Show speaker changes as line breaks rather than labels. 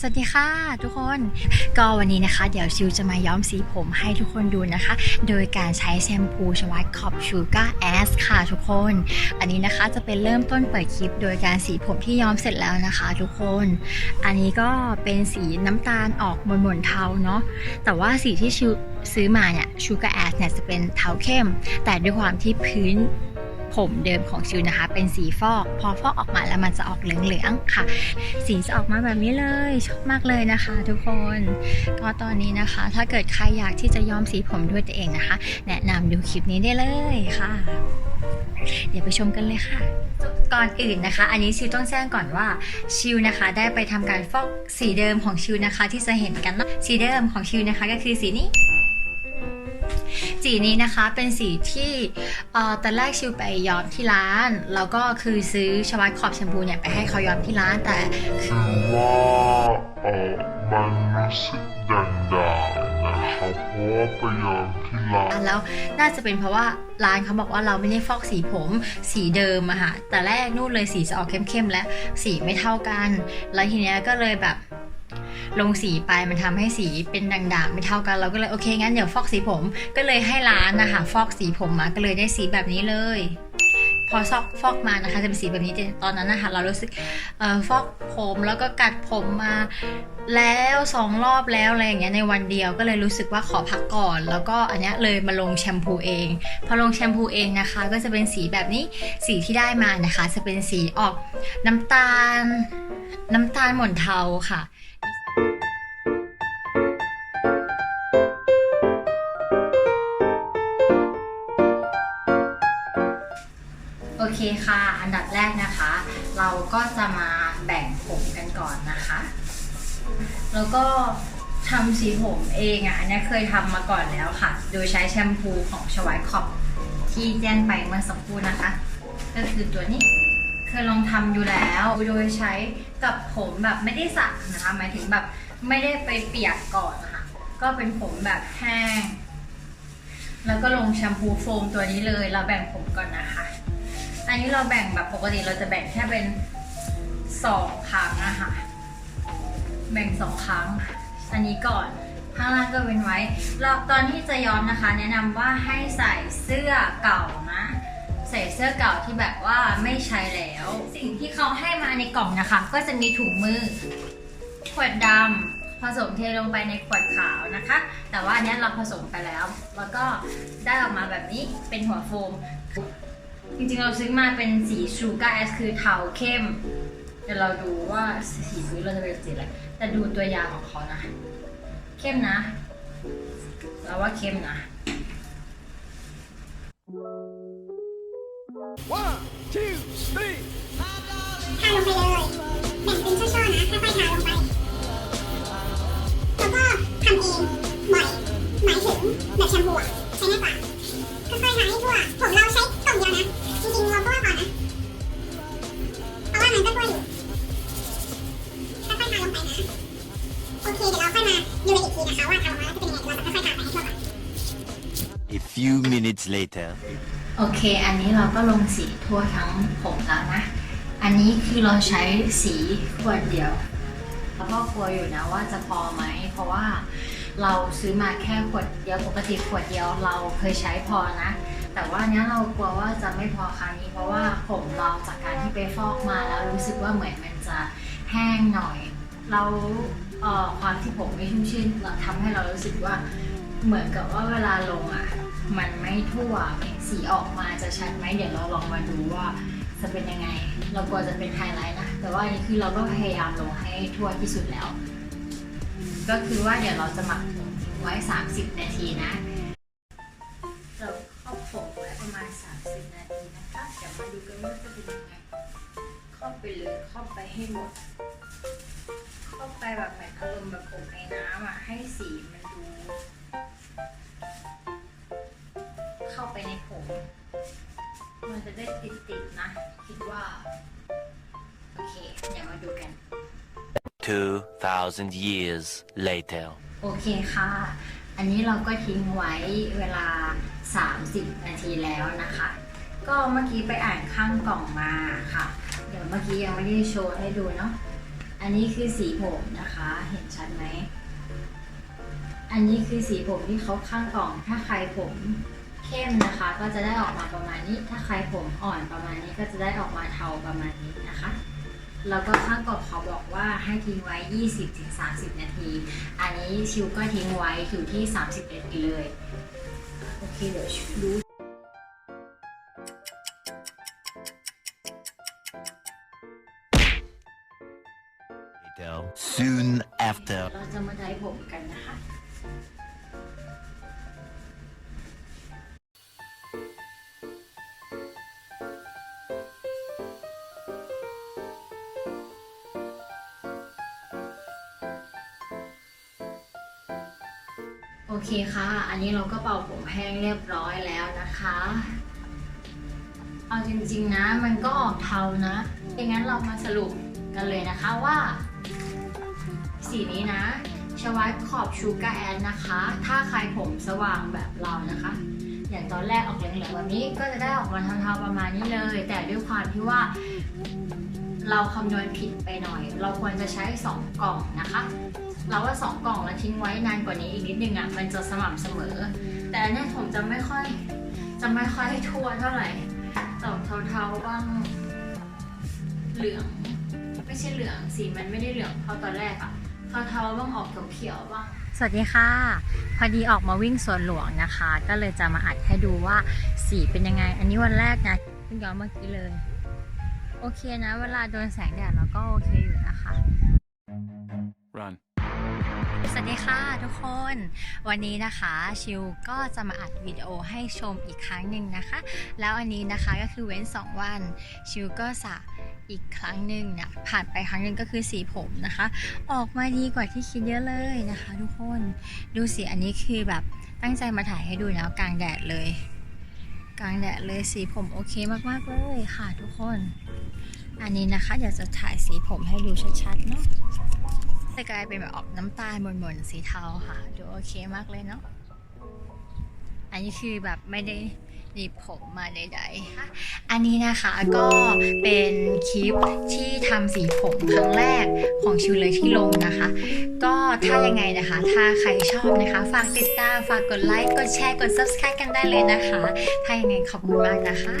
สวัสดีค่ะทุกคนก็วันนี้นะคะ เดี๋ยวชิวจะมาย้อมสีผมให้ทุกคนดูนะคะ โดยการใช้แชมพูชวัตขอบชูการ์แอสค่ะทุกคน อันนี้นะคะจะเป็นเริ่มต้นเปิดคลิป โดยการสีผมที่ย้อมเสร็จแล้วนะคะ ทุกคน อันนี้ก็เป็นสีน้ำตาลออกหม่นๆเทาเนาะแต่ว่าสีที่ชิวซื้อมาเนี่ยชูการ์แอสเนี่ยจะเป็นเทาเข้ม แต่ด้วยความที่พื้น ผมเดิมของชิวนะคะ เป็นสีฟอก พอฟอกออกมาแล้วมันจะออกเหลืองๆค่ะ สีจะออกมาแบบนี้เลยชอบมากเลยนะคะ ทุกคนก็ตอนนี้นะคะ ถ้าเกิดใครอยากที่จะย้อมสีผมด้วยตัวเองนะคะ แนะนำดูคลิปนี้ได้เลยค่ะ เดี๋ยวไปชมกันเลยค่ะก่อนอื่นนะคะ อันนี้ชิวต้องแจ้งก่อนว่าชิวนะคะ ได้ไปทำการฟอกสีเดิมของชิวนะคะ ที่จะเห็นกันเนาะสีเดิมของชิวนะคะ ก็คือสีนี้ สีนี้นะคะเป็นสีที่เอ่อตอนแรกชิวไปย้อมที่ร้าน แล้วก็คือซื้อชวัตขอบแชมพูเนี่ยไปให้เขาย้อมที่ร้านแต่
คือว่าเออมันรู้สึกดังๆนะครับเพราะว่าไปยอมที่ร้าน
แล้วน่าจะเป็นเพราะว่าร้านเขาบอกว่าเราไม่ได้ฟอกสีผม สีเดิมอะค่ะแต่แรกนู่นเลยสีจะออกเข้มๆและสีไม่เท่ากัน แล้วทีเนี้ยก็เลยแบบ ลงสีไปมันทำให้สีเป็นด่างๆ ไม่เท่ากันเราก็เลยโอเคงั้นเดี๋ยวฟอกสีผมก็เลยให้ร้านนะคะ ฟอกสีผมมาก็เลยได้สีแบบนี้เลย พอซอกฟอกมานะคะจะเป็นสีแบบนี้แต่ตอนนั้นนะคะเรารู้สึกออฟอกผมแล้วก็กัดผมมาแล้วสองรอบแล้วอะไรอย่างเงี้ยในวันเดียวก็เลยรู้สึกว่าขอพักก่อน แล้วก็อันเนี้ยเลยมาลงแชมพูเอง พอลงแชมพูเองนะคะ ก็จะเป็นสีแบบนี้สีที่ได้มานะคะ จะเป็นสีออกน้ำตาล น้ำตาลหม่นเทาค่ะ เคค่ะ อันดับแรกนะคะ เราก็จะมาแบ่งผมกันก่อนนะคะ แล้วก็ทำสีผมเองอะ อันนี้เคยทำมาก่อนแล้วค่ะ โดยใช้แชมพูของชวายคอปที่แจ้งไปเมื่อสักครู่นะคะ ก็คือตัวนี้เคยลองทำอยู่แล้ว โดยใช้กับผมแบบไม่ได้สระนะคะ หมายถึงแบบไม่ได้ไปเปียกก่อนนะคะ ก็เป็นผมแบบแห้ง แล้วก็ลงแชมพูโฟมตัวนี้เลย เราแบ่งผมก่อนนะคะ นนี้เราแบ่งแบบปกติเราจะแบ่งแค่เป็นสองครั้งอะค่ะ แบ่งสองครั้ง อันนี้ก่อนข้างล่างก็เว้นไว้เราตอนที่จะย้อมนะคะ แนะนำว่าให้ใส่เสื้อเก่านะ ใส่เสื้อเก่าที่แบบว่าไม่ใช้แล้ว สิ่งที่เขาให้มาในกล่องนะคะ ก็จะมีถุงมือ ขวดดำผสมเทลงไปในขวดขาวนะคะ แต่ว่าอันนี้เราผสมไปแล้ว แล้วก็ได้ออกมาแบบนี้เป็นหัวโฟม จริงๆเราซื้อมาเป็นสีชูการ์แอสคือเทาเข้ม เดี๋ยวเราดูว่าสีพื้นเราจะเป็นสีอะไร แต่ดูตัวยาของเขานะ เข้มนะ เราว่าเข้มนะ
One, two, three.
ทาลงไปเลยแบ่งเป็นช่อๆนะค่อยๆทาลงไป แล้วก็ทำเองบ่อยหมายถึงแบบแชมพูอะใช้ง่ายก ค่อยๆทาให้ทั่ว ผมเราใช้กล่องเดียวนะ จริงๆเราก็ว่าพอนนะ เพราะว่ามันก็ทั่วอยู่ค่อยๆทาลงไปนะ โอเคเดี๋ยวเราค่อยมาดูกันอีกทีนะคะว่าทาออกมาแล้วจะเป็นยังไงเราจะค่อยๆทาไปให้ทั่วก่อน
A few minutes later.
โอเค อันนี้เราก็ลงสีทั่วทั้งผมแล้วนะ อันนี้คือเราใช้สีขวดเดียว แล้วก็กลัวอยู่นะว่าจะพอไหม เพราะว่า เราซื้อมาแค่ขวดเดียวปกติขวดเดียวเราเคยใช้พอนะ แต่ว่าเนี้ยเรากลัวว่าจะไม่พอครั้งนี้ เพราะว่าผมเราจากการที่ไปฟอกมาแล้วรู้สึกว่าเหมือนมันจะแห้งหน่อย เราเอ่อความที่ผมไม่ชุ่มชื่นเราทำให้เรารู้สึกว่าเหมือนกับว่าเวลาลงอะมันไม่ทั่วสีออกมาจะชัดไหมเดี๋ยวเราลองมาดูว่าจะเป็นยังไง เรากลัวจะเป็นไฮไลท์นะ แต่ว่าอันนี้คือเราก็พยายามลงให้ทั่วที่สุดแล้ว ก็คือว่าเดี๋ยวเราจะหมักผมไว้ 30 นาทีนะเราเข้าผมไว้ประมาณ 30 นาทีนะคะเดี๋ยวมาดูกันว่าจะเป็นยังไงเข้าไปเลยเข้าไปให้หมด เข้าไปแบบเหมือนอารมณ์แบบผมในน้ำอะให้สีมันดู เข้าไปในผมมันจะได้ติดๆนะ คิดว่า โอเค เดี๋ยวมาดูกัน
2,000 years later.
โอเคค่ะ อันนี้เราก็ทิ้งไว้เวลา 30 นาทีแล้วนะคะ ก็เมื่อกี้ไปอ่านข้างกล่องมาค่ะ เดี๋ยวเมื่อกี้ยังไม่ได้โชว์ให้ดูเนาะ อันนี้คือสีผมนะคะ เห็นชัดไหม อันนี้คือสีผมที่เขาข้างกล่อง ถ้าใครผมเข้มนะคะก็จะได้ออกมาประมาณนี้ ถ้าใครผมอ่อนประมาณนี้ก็จะได้ออกมาเทาประมาณนี้นะคะ แล้วก็ข้างกล่องเขาบอกว่าให้ทิ้งไว้ 20-30 นาที อันนี้ชิวก็ทิ้งไว้อยู่ที่30นาทีเลยโอเคเดี๋ยวชิวดู
Later. Soon after.
เราจะมาได้ผมกันนะคะ เคค่ะ อันนี้เราก็เป่าผมแห้งเรียบร้อยแล้วนะคะ เอาจริงๆนะ มันก็ออกเทานะอย่างนั้นเรามาสรุปกันเลยนะคะว่า สีนี้นะชวัตขอบชูการ์แอนนะคะ ถ้าใครผมสว่างแบบเรานะคะ อย่างตอนแรกออกเหลืองๆแบบนี้ก็จะได้ออกมาเทาๆประมาณนี้เลย แต่ด้วยความที่ว่าเราคำนวณผิดไปหน่อย เราควรจะใช้ 2 กล่องนะคะ เราว่า2กล่องแล้วทิ้งไว้นานกว่านี้อีกนิดนึงอะมันจะสม่ำเสมอ แต่อันเนี้ยผมจะไม่ค่อยจะไม่ค่อยทั่วเท่าไหร่ตอกเทาๆบ้างเหลือง ไม่ใช่เหลืองสีมันไม่ได้เหลืองเท่าตอนแรกอะเทาๆบ้างออกเขียวๆบ้างสวัสดีค่ะ พอดีออกมาวิ่งสวนหลวงนะคะ ก็เลยจะมาอัดให้ดูว่าสีเป็นยังไง อันนี้วันแรกนะเพิ่งย้อนเมื่อกี้เลย โอเคนะ เวลาโดนแสงแดดแล้วก็โอเคอยู่นะคะ ดีค่ะทุกคน วันนี้นะคะชิวก็จะมาอัดวิดีโอให้ชมอีกครั้งหนึ่งนะคะ แล้วอันนี้นะคะก็คือเว้น 2 วัน ชิวก็สระอีกครั้งหนึ่งนะผ่านไปครั้งหนึ่งก็คือสีผมนะคะ ออกมาดีกว่าที่คิดเยอะเลยนะคะ ทุกคนดูสิอันนี้คือแบบตั้งใจมาถ่ายให้ดูแล้วกลางแดดเลย กลางแดดเลยสีผมโอเคมากๆเลยค่ะทุกคน อันนี้นะคะเดี๋ยวจะถ่ายสีผมให้ดูชัดๆเนาะ จะกลายเป็นแบบออกน้ำตาลบนๆสีเทาค่ะ ดูโอเคมากเลยเนาะ อันนี้คือแบบไม่ได้หนีบผมมาใดๆ อันนี้นะคะก็เป็นคลิปที่ทำสีผมครั้งแรกของชิวเลยที่ลงนะคะ ก็ถ้ายังไงนะคะ ถ้าใครชอบนะคะ ฝากติดตาม ฝากกดไลค์ กดแชร์ กด subscribe กันได้เลยนะคะ ถ้ายังไงขอบคุณมากนะคะ